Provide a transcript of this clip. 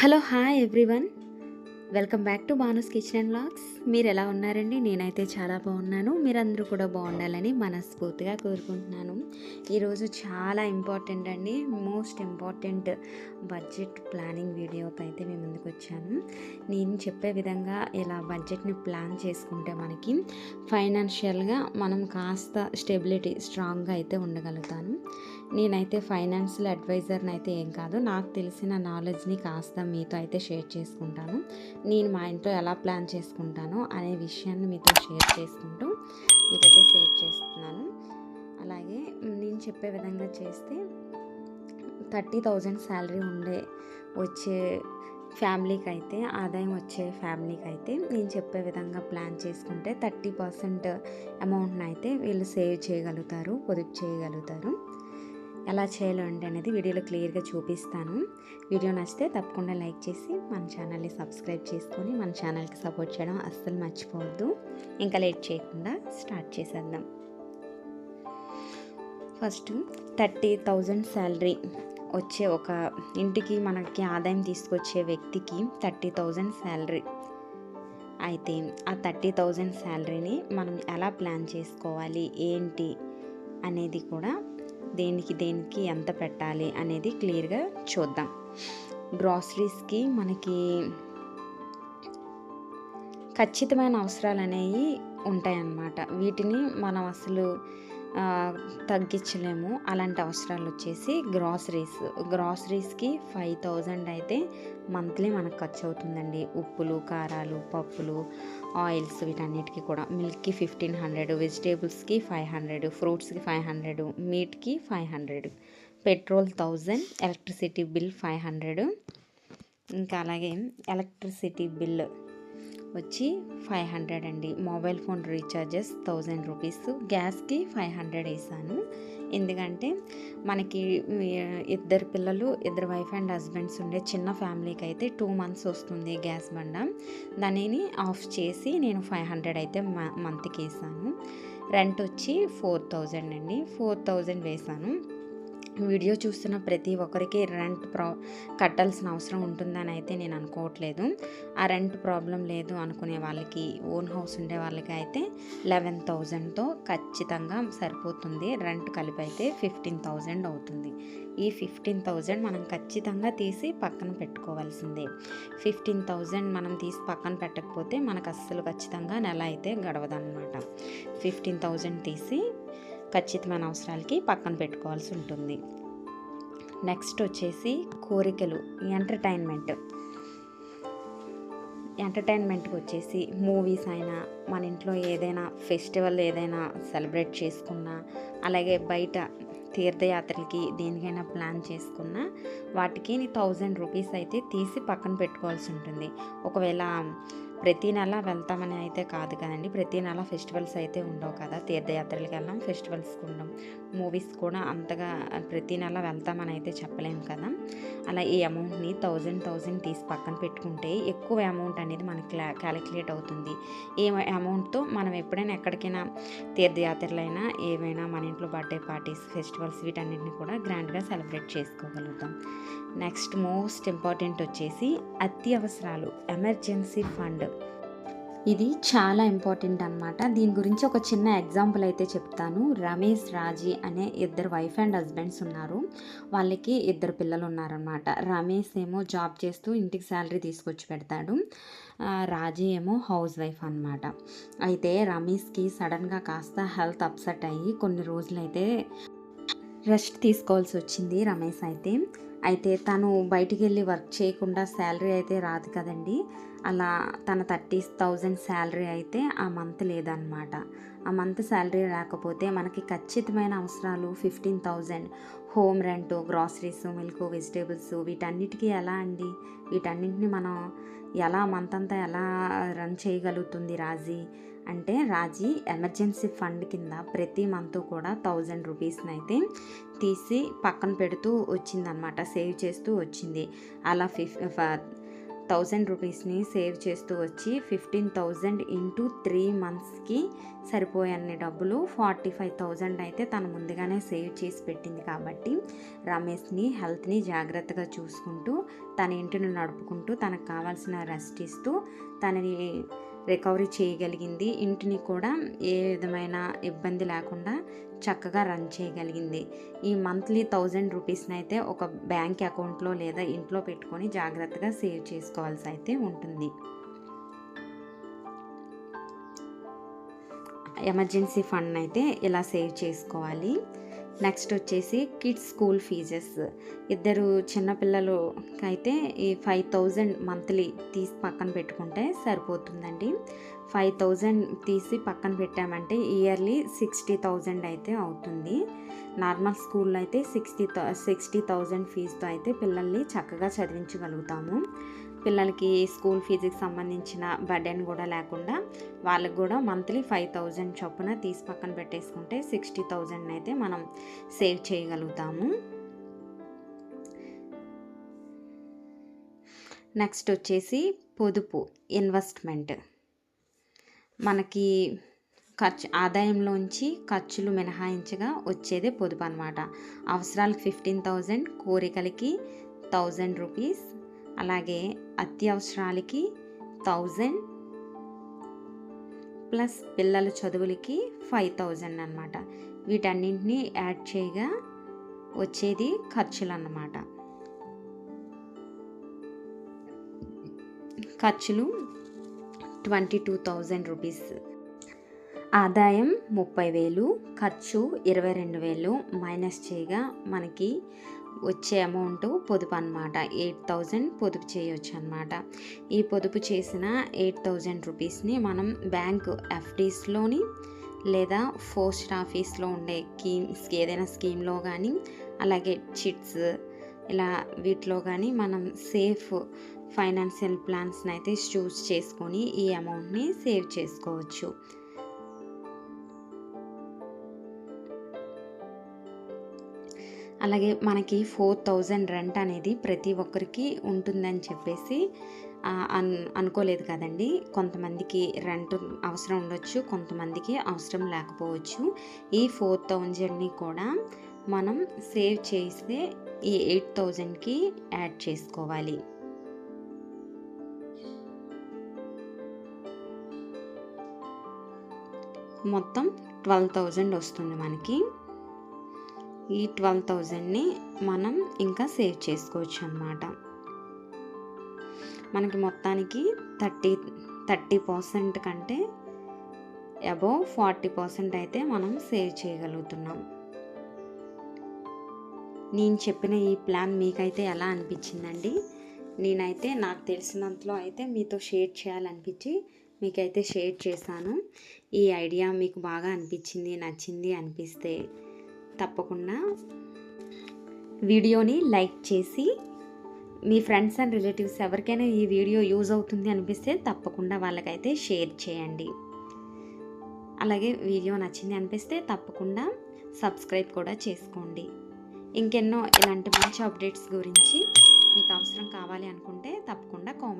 Hello hi everyone. Welcome back to Banu's kitchen and vlogs మీరు ఎలా ఉన్నారండి? నేనైతే చాలా బాగున్నాను. మీరందరూ కూడా బాగుండాలని మనస్ఫూర్తిగా కోరుకుంటున్నాను. ఈరోజు చాలా ఇంపార్టెంట్ అండి. మోస్ట్ ఇంపార్టెంట్ బడ్జెట్ ప్లానింగ్ వీడియోతో అయితే మేము ముందుకు వచ్చాను. నేను చెప్పే విధంగా ఇలా బడ్జెట్ని ప్లాన్ చేసుకుంటే మనకి ఫైనాన్షియల్గా మనం కాస్త స్టెబిలిటీ స్ట్రాంగ్గా అయితే ఉండగలుగుతాను. నేనైతే ఫైనాన్షియల్ అడ్వైజర్ని అయితే ఏం కాదు నాకు తెలిసిన నాలెడ్జ్ని కాస్త మీతో అయితే షేర్ చేసుకుంటాను. నేను మా ఇంట్లో ఎలా ప్లాన్ చేసుకుంటానో అనే విషయాన్ని మీతో షేర్ చేసుకుంటూ మీకైతే షేర్ చేస్తున్నాను. అలాగే నేను చెప్పే విధంగా చేస్తే థర్టీ థౌజండ్ శాలరీ ఉండే వచ్చే ఫ్యామిలీకి అయితే ఆదాయం వచ్చే ఫ్యామిలీకి అయితే నేను చెప్పే విధంగా ప్లాన్ చేసుకుంటే థర్టీ పర్సెంట్ అమౌంట్ని అయితే వీళ్ళు సేవ్ చేయగలుగుతారు పొదుపు చేయగలుగుతారు. ఎలా చేయాలో అంటే అనేది వీడియోలో క్లియర్గా చూపిస్తాను. వీడియో నచ్చితే తప్పకుండా లైక్ చేసి మన ఛానల్ని సబ్స్క్రైబ్ చేసుకొని మన ఛానల్కి సపోర్ట్ చేయడం అస్సలు మర్చిపోవద్దు. ఇంకా లేట్ చేయకుండా స్టార్ట్ చేసేద్దాం. ఫస్ట్ థర్టీ థౌజండ్ శాలరీ వచ్చే ఒక ఇంటికి మనకి ఆదాయం తీసుకొచ్చే వ్యక్తికి థర్టీ థౌజండ్ శాలరీ. అయితే ఆ థర్టీ థౌజండ్ శాలరీని మనం ఎలా ప్లాన్ చేసుకోవాలి? ఏంటి? అనేది కూడా దేనికి దేనికి ఎంత పెట్టాలి అనేది క్లియర్గా చూద్దాం. గ్రాసరీస్కి మనకి ఖచ్చితమైన అవసరాలు అనేవి ఉంటాయన్నమాట. వీటిని మనం అసలు తగ్గించలేము. అలాంటి అవసరాలు వచ్చేసి గ్రాసరీస్. గ్రాసరీస్కి ఫైవ్ థౌజండ్ అయితే మంత్లీ మనకు ఖర్చు అవుతుందండి ఉప్పులు కారాలు పప్పులు ఆయిల్స్ వీటన్నిటికీ కూడా. మిల్క్కి ఫిఫ్టీన్ హండ్రెడ్ వెజిటేబుల్స్కి ఫైవ్ హండ్రెడ్ ఫ్రూట్స్కి five hundred మీట్కి five hundred petrol thousand electricity bill five hundred. ఇంకా అలాగే ఎలక్ట్రిసిటీ బిల్ వచ్చి ఫైవ్ హండ్రెడ్ అండి. Mobile phone recharges thousand rupees. గ్యాస్కి five hundred వేసాను. ఎందుకంటే మనకి ఇద్దరు పిల్లలు ఇద్దరు వైఫ్ అండ్ హస్బెండ్స్ ఉండే చిన్న ఫ్యామిలీకి అయితే టూ మంత్స్ వస్తుంది గ్యాస్ బండ. దానిని ఆఫ్ చేసి నేను ఫైవ్ హండ్రెడ్ అయితే మంత్కి వేసాను. రెంట్ వచ్చి ఫోర్ థౌజండ్ అండి. ఫోర్ థౌజండ్ వేసాను. వీడియో చూస్తున్న ప్రతి ఒక్కరికి రెంట్ ప్రా కట్టాల్సిన అవసరం ఉంటుందని అయితే నేను అనుకోవట్లేదు. ఆ రెంట్ ప్రాబ్లం లేదు అనుకునే వాళ్ళకి ఓన్ హౌస్ ఉండే వాళ్ళకి అయితే లెవెన్ థౌజండ్తో ఖచ్చితంగా సరిపోతుంది. రెంట్ కలిపి అయితే ఫిఫ్టీన్ థౌజండ్ అవుతుంది. ఈ ఫిఫ్టీన్ థౌజండ్ మనం ఖచ్చితంగా తీసి పక్కన పెట్టుకోవాల్సిందే. ఫిఫ్టీన్ థౌజండ్ మనం తీసి పక్కన పెట్టకపోతే మనకు అస్సలు ఖచ్చితంగా నెల అయితే గడవదన్నమాట. ఫిఫ్టీన్ థౌజండ్ తీసి ఖచ్చితమైన అవసరాలకి పక్కన పెట్టుకోవాల్సి ఉంటుంది. నెక్స్ట్ వచ్చేసి కోరికలు ఎంటర్టైన్మెంట్. ఎంటర్టైన్మెంట్కి వచ్చేసి మూవీస్ అయినా మన ఇంట్లో ఏదైనా ఫెస్టివల్ ఏదైనా సెలబ్రేట్ చేసుకున్నా అలాగే బయట తీర్థయాత్రలకి దేనికైనా ప్లాన్ చేసుకున్నా వాటికి థౌజండ్ రూపీస్ అయితే తీసి పక్కన పెట్టుకోవాల్సి ఉంటుంది. ఒకవేళ ప్రతి నెల వెళ్తామని అయితే కాదు కదండి. ప్రతి నెల ఫెస్టివల్స్ అయితే ఉండవు కదా. తీర్థయాత్రలకు వెళ్ళాం ఫెస్టివల్స్కి ఉండం మూవీస్ కూడా అంతగా ప్రతి నెల వెళ్తామని అయితే చెప్పలేము కదా. అలా ఈ అమౌంట్ని థౌజండ్ థౌజండ్ తీసి పక్కన పెట్టుకుంటే ఎక్కువ అమౌంట్ అనేది మనకి క్యాలిక్యులేట్ అవుతుంది. ఈ అమౌంట్తో మనం ఎప్పుడైనా ఎక్కడికైనా తీర్థయాత్రలైనా ఏవైనా మన ఇంట్లో బర్త్డే పార్టీస్ ఫెస్టివల్స్ వీటన్నిటిని కూడా గ్రాండ్గా సెలబ్రేట్ చేసుకోగలుగుతాం. నెక్స్ట్ మోస్ట్ ఇంపార్టెంట్ వచ్చేసి అత్యవసరాలు ఎమర్జెన్సీ ఫండ్. ఇది చాలా ఇంపార్టెంట్ అనమాట దీని గురించి ఒక చిన్న ఎగ్జాంపుల్ అయితే చెప్తాను. రమేష్ రాజీ అనే ఇద్దరు వైఫ్ అండ్ హస్బెండ్స్ ఉన్నారు. వాళ్ళకి ఇద్దరు పిల్లలు ఉన్నారనమాట రమేష్ ఏమో జాబ్ చేస్తూ ఇంటికి శాలరీ తీసుకొచ్చి పెడతాడు. రాజీ ఏమో హౌస్ వైఫ్ అనమాట అయితే రమేష్కి సడన్గా కాస్త హెల్త్ అప్సెట్ అయ్యి కొన్ని రోజులైతే రెస్ట్ తీసుకోవాల్సి వచ్చింది రమేష్ అయితే. అయితే తను బయటికి వెళ్ళి వర్క్ చేయకుండా శాలరీ అయితే రాదు కదండి. అలా తన థర్టీ థౌజండ్ శాలరీ అయితే ఆ మంత్ లేదనమాట ఆ మంత్ శాలరీ రాకపోతే మనకి ఖచ్చితమైన అవసరాలు fifteen thousand. Home rent groceries milk vegetables వీటన్నిటికీ ఎలా అండి? వీటన్నిటిని మనం ఎలా మంత్ అంతా ఎలా రన్ చేయగలుగుతుంది రాజీ? అంటే రాజీ ఎమర్జెన్సీ ఫండ్ కింద ప్రతి మంత్ కూడా థౌజండ్ రూపీస్ని అయితే తీసి పక్కన పెడుతూ వచ్చిందనమాట సేవ్ చేస్తూ వచ్చింది. అలా ఫిఫ్ థౌజండ్ రూపీస్ని సేవ్ చేస్తూ వచ్చి ఫిఫ్టీన్ థౌజండ్ ఇంటూ త్రీ మంత్స్కి సరిపోయన్ని డబ్బులు ఫార్టీ ఫైవ్ థౌజండ్ అయితే తను ముందుగానే సేవ్ చేసి పెట్టింది కాబట్టి రమేష్ని హెల్త్ని జాగ్రత్తగా చూసుకుంటూ తన ఇంటిని నడుపుకుంటూ తనకు కావాల్సిన రెస్ట్ ఇస్తూ తనని రికవరీ చేయగలిగింది. ఇంటిని కూడా ఏ విధమైన ఇబ్బంది లేకుండా చక్కగా రన్ చేయగలిగింది. ఈ మంత్లీ థౌజండ్ రూపీస్ని అయితే ఒక బ్యాంక్ అకౌంట్లో లేదా ఇంట్లో పెట్టుకొని జాగ్రత్తగా సేవ్ చేసుకోవాల్సి అయితే ఉంటుంది. ఎమర్జెన్సీ ఫండ్ అయితే ఇలా సేవ్ చేసుకోవాలి. నెక్స్ట్ వచ్చేసి కిడ్స్ స్కూల్ ఫీజెస్ ఇద్దరు చిన్నపిల్లలు అయితే ఈ ఫైవ్ థౌజండ్ మంత్లీ తీసి పక్కన పెట్టుకుంటే సరిపోతుందండి. ఫైవ్ థౌజండ్ తీసి పక్కన పెట్టామంటే ఇయర్లీ సిక్స్టీ థౌజండ్ అయితే అవుతుంది. నార్మల్ స్కూల్లో అయితే సిక్స్టీ సిక్స్టీ థౌజండ్ ఫీజుతో అయితే పిల్లల్ని చక్కగా చదివించగలుగుతాము. పిల్లలకి స్కూల్ ఫీజుకి సంబంధించిన బర్డెన్ కూడా లేకుండా వాళ్ళకి కూడా మంత్లీ ఫైవ్ థౌజండ్ చొప్పున తీసి పక్కన పెట్టేసుకుంటే సిక్స్టీ థౌజండ్ అయితే మనం సేవ్ చేయగలుగుతాము. నెక్స్ట్ వచ్చేసి పొదుపు ఇన్వెస్ట్మెంట్. మనకి ఖర్చు ఆదాయంలోంచి ఖర్చులు మినహాయించగా వచ్చేదే పొదుపు అనమాట అవసరాలకు ఫిఫ్టీన్ థౌజండ్ కోరికలకి థౌజండ్ రూపీస్ అలాగే అత్యవసరాలకి థౌజండ్ ప్లస్ పిల్లల చదువులకి ఫైవ్ థౌజండ్ అనమాట వీటన్నింటినీ యాడ్ చేయగా వచ్చేది ఖర్చులు అన్నమాట ఖర్చులు ట్వంటీ టూ థౌజండ్ రూపీస్. ఆదాయం ముప్పై వేలు ఖర్చు ఇరవై రెండు వేలు మైనస్ చేయగా మనకి వచ్చే అమౌంట్ పొదుపు అనమాట ఎయిట్ థౌజండ్ పొదుపు చేయొచ్చు అనమాట ఈ పొదుపు చేసిన ఎయిట్ థౌజండ్ రూపీస్ని మనం బ్యాంక్ ఎఫ్డీస్లోని లేదా పోస్ట్ ఆఫీస్లో ఉండే స్కీమ్స్ ఏదైనా స్కీమ్లో కానీ అలాగే చిట్స్ ఇలా వీటిలో కానీ మనం సేఫ్ ఫైనాన్షియల్ ప్లాన్స్ని అయితే చూస్ చేసుకొని ఈ అమౌంట్ని సేవ్ చేసుకోవచ్చు. అలాగే మనకి ఫోర్ థౌజండ్ రెంట్ అనేది ప్రతి ఒక్కరికి ఉంటుందని చెప్పేసి అన్ అనుకోలేదు కదండి. కొంతమందికి రెంట్ అవసరం ఉండొచ్చు కొంతమందికి అవసరం లేకపోవచ్చు. ఈ ఫోర్ థౌజండ్ని కూడా మనం సేవ్ చేస్తే ఈ ఎయిట్ థౌజండ్కి యాడ్ చేసుకోవాలి. మొత్తం ట్వెల్వ్ థౌజండ్ వస్తుంది మనకి. ఈ ట్వెల్వ్ థౌజండ్ని మనం ఇంకా సేవ్ చేసుకోవచ్చు అన్నమాట. మనకి మొత్తానికి థర్టీ థర్టీ పర్సెంట్ కంటే అబౌవ్ ఫార్టీ పర్సెంట్ అయితే మనం సేవ్ చేయగలుగుతున్నాం. నేను చెప్పిన ఈ ప్లాన్ మీకైతే ఎలా అనిపించిందండి? నేనైతే నాకు తెలిసినంతలో అయితే మీతో షేర్ చేయాలనిపించి మీకైతే షేర్ చేశాను. ఈ ఐడియా మీకు బాగా అనిపించింది నచ్చింది అనిపిస్తే తప్పకుండా వీడియోని లైక్ చేసి మీ ఫ్రెండ్స్ అండ్ రిలేటివ్స్ ఎవరికైనా ఈ వీడియో యూజ్ అవుతుంది అనిపిస్తే తప్పకుండా వాళ్ళకైతే షేర్ చేయండి. అలాగే వీడియో నచ్చింది అనిపిస్తే తప్పకుండా సబ్స్క్రైబ్ కూడా చేసుకోండి. ఇంకెన్నో ఇలాంటి మంచి అప్డేట్స్ గురించి మీకు అవసరం కావాలి అనుకుంటే తప్పకుండా కామెంట్